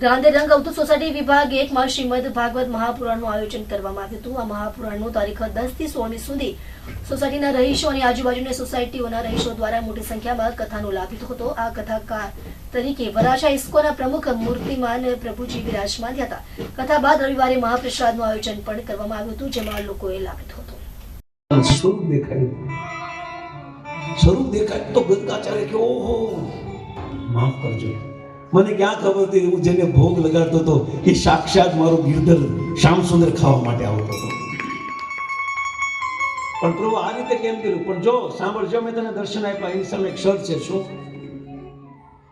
રંગ અવધૂત સોસાયટી વિભાગ એકમાં શ્રીમદ ભાગવત મહાપુરાણનું આયોજન કરવામાં આવ્યું હતું. આ મહાપુરાણનું તારીખ દસથી સોળમી સુધી સોસાયટીના રહીશો અને આજુબાજુની સોસાયટીઓના રહીશો દ્વારા મોટી સંખ્યામાં કથાનો લાભ હતો. આ કથાકાર તરીકે વરાછા ઇસ્કોના પ્રમુખ મૂર્તિમાન પ્રભુજી વિરાજમાન થયા હતા. કથા બાદ રવિવારે મહાપ્રસાદનું આયોજન પણ કરવામાં આવ્યું હતું, જેમાં લોકોએ લાભ લીધો હતો. સ્વરૂપ દેખાય તો ગંગાચાર્ય કે, ઓહો! માફ કરજો. મને ક્યાં ખબર હતી? હું જેને ભોગ લગાડતો હતો, એ સાક્ષાત મારો ગીરધર શ્યામ સુંદર ખાવા માટે આવતો હતો. પણ પ્રભુ, આ રીતે કેમ કર્યું? પણ જો, સાંભળજો, મેં તને દર્શન આપ્યા. એની સામે એક શર્ત છે, શું?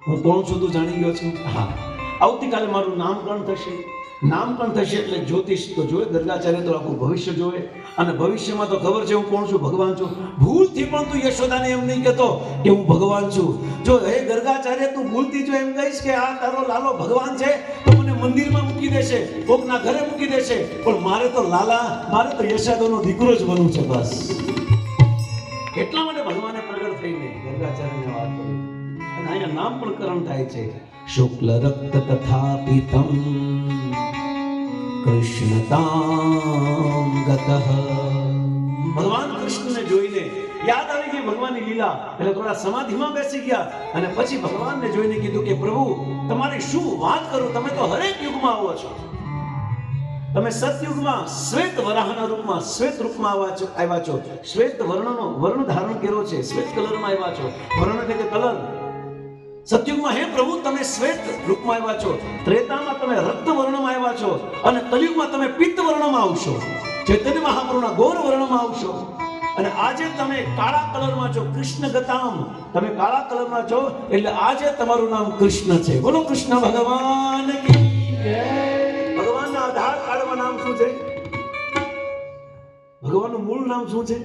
હું કોણ છું તું જાણી ગયો છું? હા. આવતીકાલે મારું નામકરણ થશે. નામકરણ થશે એટલે જ્યોતિષ તો જોવે ગર્ગાચાર્ય તો આખું ભવિષ્ય જોવે. અને ભવિષ્યમાં તો ખબર છે હું કોણ છું? ભગવાન છું. ભૂલથી પણ તું યશોદાને એમ નહીં કહેતો કે હું ભગવાન છું. જો, હે ગર્ગાચાર્ય તું ભૂલથી જો એમ કહીશ કે આ તારો લાલો ભગવાન છે, તો મને મંદિરમાં મૂકી દેશે, કોકના ઘરે મૂકી દેશે. પણ મારે તો લાલા, મારે તો યશોદાનો દીકરો જ બનવું છે બસ. એટલા માટે ભગવાને પ્રગટ થઈને ગંગાચાર્યને વાત અહીંયા નામ પણ કરણ થાય છે. શુક્લ રક્ત તથા પીતમ કૃષ્ણતામ ભગવાન કૃષ્ણને જોઈને યાદ આવી ગઈ ભગવાનની લીલા. એટલે થોડા સમાધિમાં બેસી ગયા અને પછી ભગવાનને જોઈને કીધું કે પ્રભુ તમારી શું વાત કરું? તમે તો હરેક યુગમાં આવો છો. તમે સતયુગમાં શ્વેત વરાહના રૂપમાં શ્વેત રૂપમાં આવ્યા છો આવ્યા છો. શ્વેત વર્ણનો વર્ણ ધારણ કર્યો છે. શ્વેત કલરમાં આવ્યા છો. વર્ણ એટલે કલર. સતયુગમાં હે પ્રભુ, તમે શ્વેત રૂપમાં આવ્યા છો, ત્રેતામાં તમે રક્ત વર્ણમાં આવ્યા છો અને કલયુગમાં તમે પિત્ત વર્ણમાં આવશો. ચૈતન્ય મહાપ્રભુના ગૌર વર્ણમાં આવશો. અને આજે તમે કાળા કલરમાં છો કૃષ્ણ ગતામ તમે કાળા કલરમાં છો, એટલે આજે તમારું નામ કૃષ્ણ છે. બોલો કૃષ્ણ ભગવાન ભગવાનના આધાર કાર્ડમાં નામ શું છે? ભગવાનનું મૂળ નામ શું છે?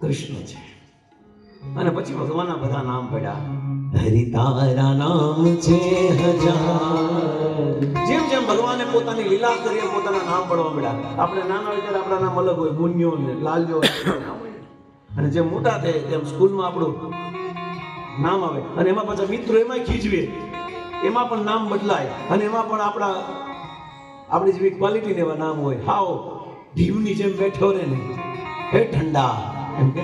કૃષ્ણ છે. અને પછી ભગવાનના બધા નામ પડ્યા. હરિ તારા નામ છે હજાર. જેમ જેમ ભગવાને પોતાની લીલા કરી પોતાના નામ પડવા મળ્યા આપણે નાના હોય ત્યારે આપણા નામ અલગ હોય મુન્યો ને લાલજો. અને જેમ મોટા થાય તેમ સ્કૂલમાં આપણું નામ આવે. અને એમાં પાછા મિત્રો એમાં ખીજવે. એમાં પણ નામ બદલાય. અને એમાં પણ આપણા આપણી જેવી ક્વોલિટી એવા નામ હોય. હાવ દીવની જેમ બેઠો રહે ને હે ઠંડા એમ કે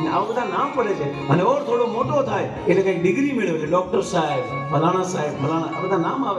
ને આવા બધા નામ પડે છે. અને ઓર થોડો મોટો થાય, એટલે કંઈક ડિગ્રી મેળવે છે. ડોક્ટર સાહેબ, ફલાણા સાહેબ, ફલાણા, આ બધા નામ આવે